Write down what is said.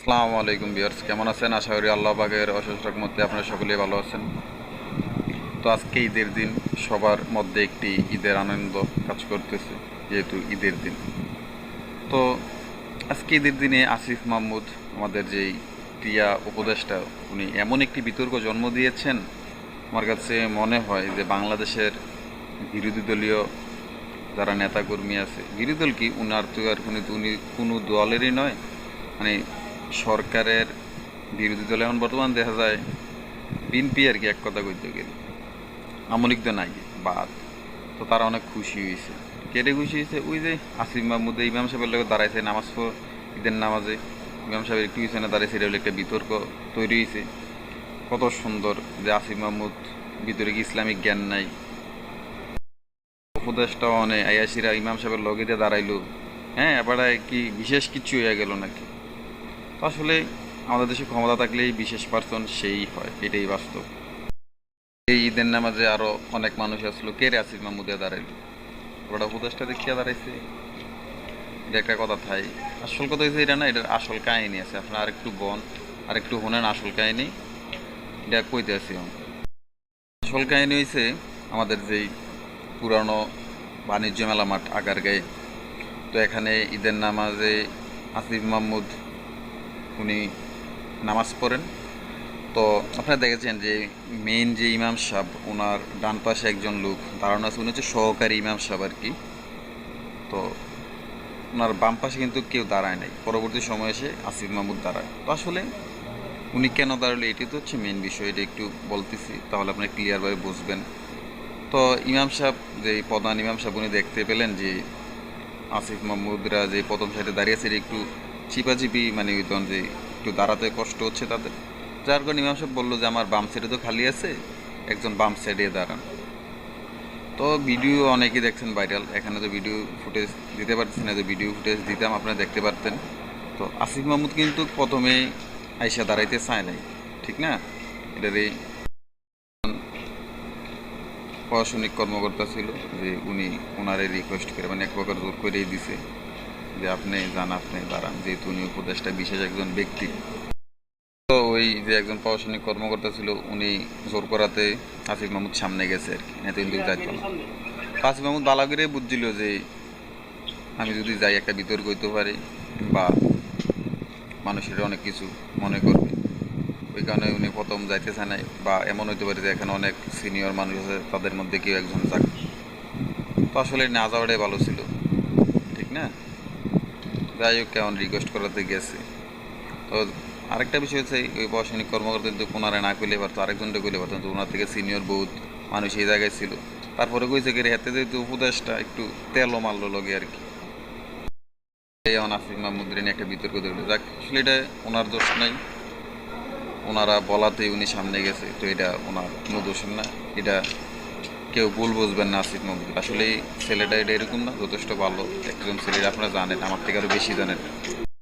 আসসালামু আলাইকুম বিয়ার্স কেমন আছেন? আশা করি আল্লাহ বাগের অশেষ রকমতে আপনারা সকলেই ভালো আছেন। তো আজকে ঈদের দিন, সবার মধ্যে একটি ঈদের আনন্দ কাজ করতেছে, যেহেতু ঈদের দিন। তো আজকে ঈদের দিনে আসিফ মাহমুদ, আমাদের যেই ক্রিয়া উপদেষ্টা, উনি এমন একটি বিতর্ক জন্ম দিয়েছেন, আমার কাছে মনে হয় যে বাংলাদেশের বিরোধী দলীয় যারা নেতাকর্মী আছে, বিরোধী দল কি? উনার তো আর উনি কোনো দলেরই নয় মানে সরকারের বিরোধী দল এখন বর্তমান দেখা যায় বিএনপি আর কি এক কথা কইতে গেলে। আমলিক তো নাই বাদ। তো তারা অনেক খুশি হয়েছে কেটে খুশি হয়েছে ওই যে আসিফ মাহমুদ ইমাম সাহেবের লোক দাঁড়াইছে নামাজ ঈদের নামাজে। ইমাম সাহেবের একটু পিছনে দাঁড়াইছে, এটা একটা বিতর্ক তৈরি হয়েছে কত সুন্দর যে আসিফ মাহমুদ, ভিতরে কি ইসলামিক জ্ঞান নাই। উপদেশটা অনেক আয়াসিরা ইমাম সাহেবের দিয়ে দাঁড়াইলো। হ্যাঁ এবারে কি বিশেষ কিছু হয়ে গেল নাকি? তো আসলে আমাদের দেশে ক্ষমতা থাকলেই বিশেষ পার্সন সেই হয়, এটাই বাস্তব। এই ঈদের নামাজে আরও অনেক মানুষ আসলো, কে রে আসিফ মাহমুদে দাঁড়াইলো? ওটা উপদেশটা দেখিয়া দাঁড়াইছে। এটা একটা কথা থাই। আসল কথা হয়েছে এটা না, এটার আসল কাহিনী আছে। আপনার আরেকটু বন, আরেকটু হনেন আসল কাহিনী। এটা কইতে আমি। আসল কাহিনী হয়েছে আমাদের যেই পুরানো বাণিজ্য মেলা মাঠ, আগারগাঁয়ে। তো এখানে ঈদের নামাজে আসিফ মাহমুদ উনি নামাজ পড়েন। তো আপনারা দেখেছেন যে মেইন যে ইমাম সাহেব ওনার ডান পাশে একজন লোক দাঁড়ানো আছে, উনি হচ্ছে সহকারী ইমাম সাহেব আর কি। তো ওনার বাম পাশে কিন্তু কেউ দাঁড়ায় নাই। পরবর্তী সময় এসে আসিফ মাহমুদ দাঁড়ায়। তো আসলে উনি কেন দাঁড়াল, এটি তো হচ্ছে মেন বিষয়, এটা একটু বলতেছি, তাহলে আপনি ক্লিয়ারভাবে বুঝবেন। তো ইমাম সাহেব, যে প্রধান ইমাম সাহেব, উনি দেখতে পেলেন যে আসিফ মাহমুদরা যে প্রথম সাইডে দাঁড়িয়েছে এটা একটু চিপাচিপি মানে যে একটু দাঁড়াতে কষ্ট হচ্ছে তাদের। যার কারণে ইমাম সাহেব বলল যে, আমার বাম সাইডে তো খালি আছে, একজন বাম সাইডে দাঁড়ান। তো ভিডিও অনেকেই দেখছেন ভাইরাল এখানে তো ভিডিও ফুটেজ দিতে পারতেছি না যে ভিডিও ফুটেজ দিতাম, আপনারা দেখতে পারতেন। তো আসিফ মাহমুদ কিন্তু প্রথমে আইসা দাঁড়াইতে চায় নাই, ঠিক না? এটার এই প্রশাসনিক কর্মকর্তা ছিল যে, উনি ওনারে রিকোয়েস্ট করে মানে এক প্রকার জোর করেই দিছে। যে আপনি যান আপনি দাঁড়ান। যেহেতু উনি উপদেষ্টা বিশেষ একজন ব্যক্তি। তো ওই যে একজন প্রশাসনিক কর্মকর্তা ছিল উনি জোর করাতে আসিফ মাহমুদ সামনে গেছে আর কি। কিন্তু যাইতো না। আসিফ মাহমুদ বালাগিরে বুঝছিল যে আমি যদি যাই একটা বিতর্ক হইতে পারি বা মানুষের অনেক কিছু মনে করবে। ওই কারণে উনি প্রথম যাইতে চায় নাই বা এমন হইতে পারে যে এখানে অনেক সিনিয়র মানুষ আছে তাদের মধ্যে কেউ একজন যাক। তো আসলে না যাওয়াটাই ভালো ছিল। ঠিক না? যাই হোক কেমন রিকোয়েস্ট করাতে গেছে। তো আরেকটা বিষয় হচ্ছে, ওই প্রশাসনিক কর্মকর্তা যদি ওনারা না করলে পারতো আরেকজনটা করলে পারতো তো ওনার থেকে সিনিয়র বহুত মানুষ এই জায়গায় ছিল। তারপরে কইছে কি হাতে যেহেতু উপদেশটা একটু তেলও মারলো লগে আর কি। আমার আসিফ নিয়ে একটা বিতর্ক দেখল যাক, আসলে এটা ওনার দোষ নাই। ওনারা বলাতেই উনি সামনে গেছে, তো এটা ওনার কোনো দোষ না। এটা কেউ ভুল বুঝবেন না, আসিফ মঞ্জুর আসলে ছেলেটা এটা এরকম না, যথেষ্ট ভালো। একজন ছেলেটা আপনারা জানেন, আমার থেকে আরও বেশি জানেন।